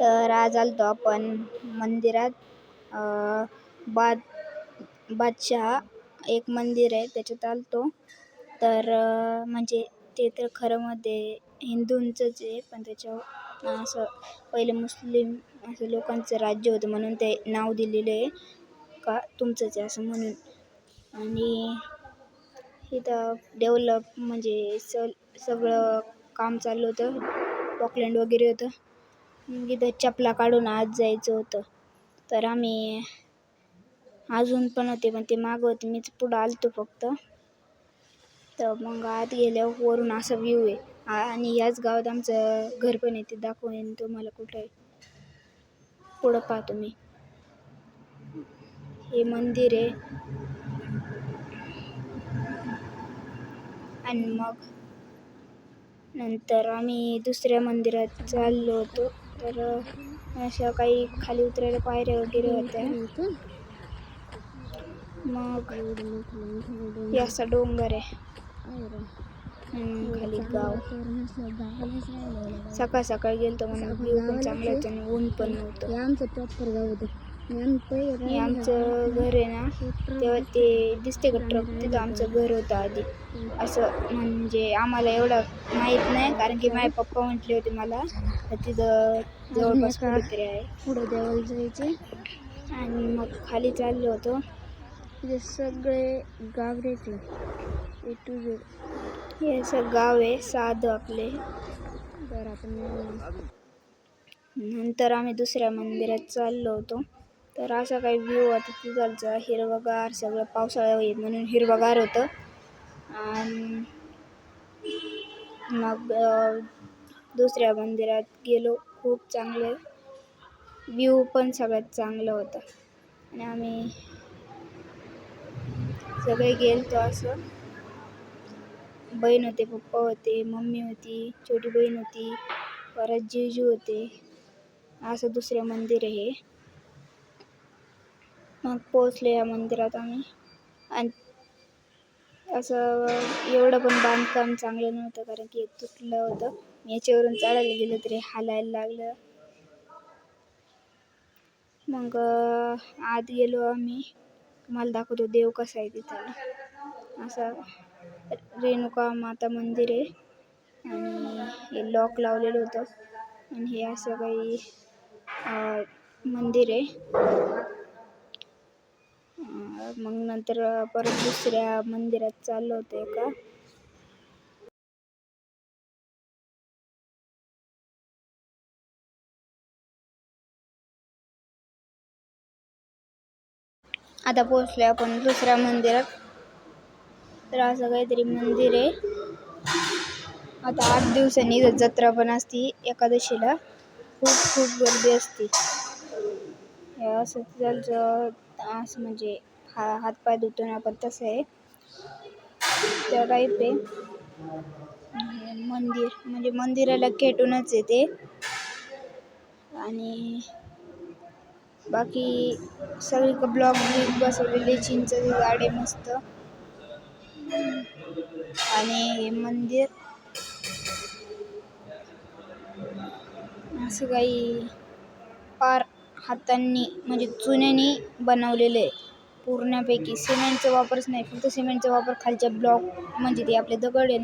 तर आज आलतो आपण मंदिरात. बाद बादशहा एक मंदिर आहे त्याच्यात आलतो. तर म्हणजे ते तर खरंमध्ये हिंदूंचंच आहे पण त्याच्या असं पहिले मुस्लिम असं लोकांचं राज्य होतं म्हणून ते नाव दिलेलं आहे. का तुमचंच आहे असं म्हणून. आणि इथं डेव्हलप म्हणजे स सगळं काम चाललं होतं. पॉकलँड वगैरे होतं. मग इथं चपला काढून आत जायचं होतं. तर आम्ही अजून पण होते पण ते मागं होते. मीच पुढं आलतो फक्त. तर मग आत गेल्यावर वरून असा व्ह्यू आहे. आणि याच गावात आमचं घर पण आहे ते दाखवेन तुम्हाला कुठं आहे. पुढं पाहतो मी. हे मंदिर आहे. आणि मग नंतर आम्ही दुसऱ्या मंदिरात चाललो होतो. तर अशा काही खाली उतरायला पायऱ्या वगैरे होत्या. मग असा डोंगर आहे. खाली गाव. सकाळ सकाळ गेलतो म्हणून व्ह्यू पण चांगला होता आणि ऊन पण नव्हतं. आमचं प्रॉपर गाव होतं. हे आमचं घर आहे ना तेव्हा ते दिसते का ट्रक तिथं आमचं घर होतं आधी. असं म्हणजे आम्हाला एवढं माहीत नाही कारण की माझे पप्पा म्हटले होते मला तिथं जवळपास कुठेतरी आहे. पुढे देवाला जायचे. आणि मग खाली चाललो होतो. तिथे सगळे गावरेचे ए टू झेड. हे असं गाव आहे साधं आपले. तर आपण नंतर आम्ही दुसऱ्या मंदिरात चाललो होतो. तर असा काही व्ह्यू होता तिथलचा हिरवगार सगळं पावसाळा होईल म्हणून हिरवगार होतं. आणि मग दुसऱ्या मंदिरात गेलो खूप चांगलं व्ह्यू पण सगळ्यात चांगलं होतं. आणि आम्ही सगळे गेलतो असं. बहीण होते पप्पा होते मम्मी होती छोटी बहीण होती परत जिजू होते. असं दुसरं मंदिर आहे. मग पोचले या मंदिरात आम्ही. आणि असं एवढं पण बांधकाम चांगलं नव्हतं कारण की तुटलं होतं. याच्यावरून चढायला गेलं तरी हालायला लागलं. मग आत गेलो आम्ही. मला दाखवतो देव कसा आहे तिथं. असं रेणुका माता मंदिर आहे. आणि हे लॉक लावलेलं होतं. आणि हे असं काही मंदिर आहे. मग नंतर परत दुसऱ्या मंदिरात चाललो होतो एका. आता पोचले आपण दुसऱ्या मंदिरात. तर असं काहीतरी मंदिर आहे. आता आठ दिवसांनी जत्रा पण असती एकादशीला. खूप खूप गर्दी असते. हे असं तिथलचं असं म्हणजे हा हातपाय धुतो ना आपण तसं आहे. त्या टाईप आहे मंदिर म्हणजे मंदिराला खेटूनच येते. आणि बाकी सगळी ब्लॉक ब्लिक बसवलेले चिंचेचे झाडे मस्त. आणि मंदिर. असं काही फार हातांनी म्हणजे चुन्यानी बनवलेलं आहे. पूर्णपैकी सिमेंटचा वापरच नाही फक्त सिमेंटचा वापर खालच्या ब्लॉक म्हणजे ते आपले दगड आहे